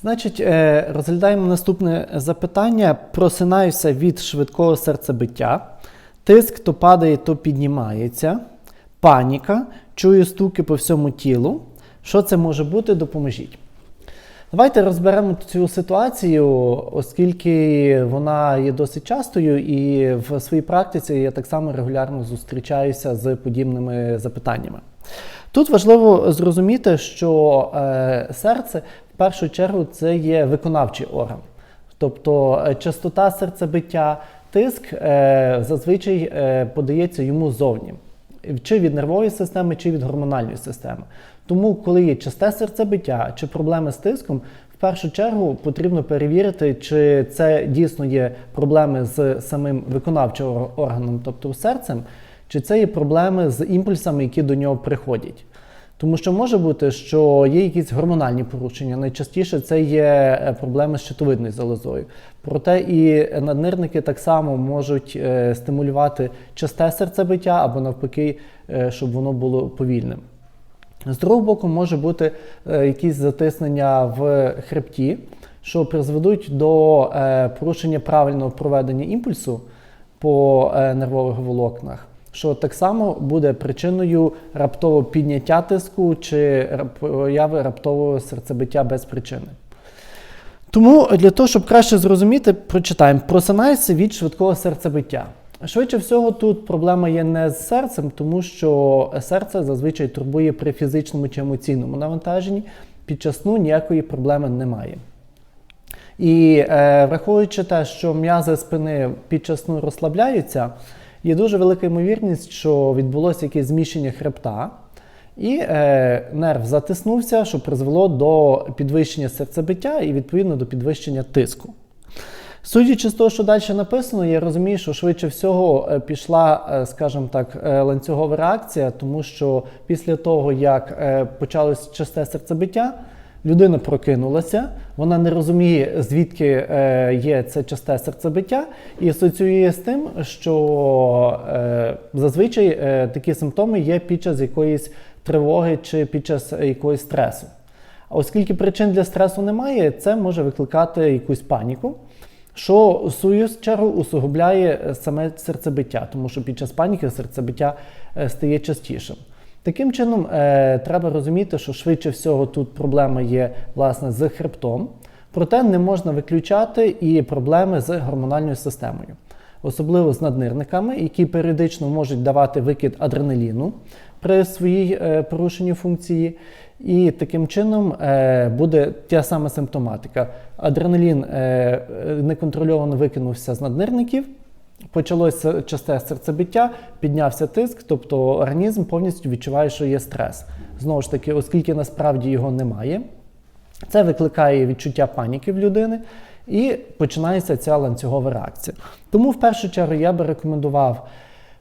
Значить, е, розглядаємо наступне запитання. Просинаюся від швидкого серцебиття. Тиск то падає, то піднімається. Паніка. Чую стуки по всьому тілу. Що це може бути? Допоможіть. Давайте розберемо цю ситуацію, оскільки вона є досить частою, і в своїй практиці я так само регулярно зустрічаюся з подібними запитаннями. Тут важливо зрозуміти, що е, серце в першу чергу це є виконавчий орган. Тобто е, частота серцебиття, тиск е, зазвичай подається йому зовні, чи від нервової системи, чи від гормональної системи. Тому, коли є часте серцебиття чи проблеми з тиском, в першу чергу потрібно перевірити, чи це дійсно є проблеми з самим виконавчим органом, тобто серцем, чи це є проблеми з імпульсами, які до нього приходять. Тому що може бути, що є якісь гормональні порушення. Найчастіше це є е, проблеми з щитовидною залозою. Проте і наднирники так само можуть е, стимулювати часте серцебиття або навпаки, е, щоб воно було повільним. З другого боку, може бути якісь затиснення в хребті, що призведуть до порушення правильного проведення імпульсу по нервових волокнах, що так само буде причиною раптового підняття тиску чи появи раптового серцебиття без причини. Тому для того, щоб краще зрозуміти, прочитаємо: просинайся від швидкого серцебиття. Швидше всього, тут проблема є не з серцем, тому що серце зазвичай турбує при фізичному чи емоційному навантаженні. Під час сну ніякої проблеми немає. І е, враховуючи те, що м'язи спини під час сну розслабляються, є дуже велика ймовірність, що відбулося якесь зміщення хребта, і е, нерв затиснувся, що призвело до підвищення серцебиття і відповідно до підвищення тиску. Судячи з того, що далі написано, я розумію, що швидше всього е, пішла, е, скажімо так, е, ланцюгова реакція, тому що після того, як почалось часте серцебиття, людина прокинулася, вона не розуміє, звідки е, є це часте серцебиття, і асоціює з тим, що е, зазвичай е, такі симптоми є під час якоїсь тривоги чи під час якогось стресу. А оскільки причин для стресу немає, це може викликати якусь паніку, що в свою чергу усугубляє саме серцебиття, тому що під час паніки серцебиття стає частішим. Таким чином, е, треба розуміти, що швидше всього тут проблема є власне з хребтом, проте не можна виключати і проблеми з гормональною системою, особливо з наднирниками, які періодично можуть давати викид адреналіну при своїй е, порушенні функції. І таким чином е, буде та сама симптоматика. Адреналін е, е, неконтрольовано викинувся з наднирників, почалося часте серцебиття, піднявся тиск, тобто організм повністю відчуває, що є стрес. Знову ж таки, оскільки насправді його немає, це викликає відчуття паніки в людини і починається ця ланцюгова реакція. Тому в першу чергу я би рекомендував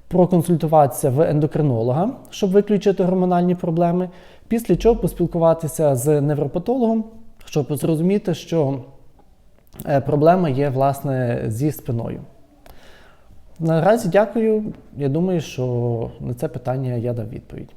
проконсультуватися в ендокринолога, щоб виключити гормональні проблеми, після чого поспілкуватися з невропатологом, щоб зрозуміти, що е, проблема є власне зі спиною. Наразі дякую. Я думаю, що на це питання я дав відповідь.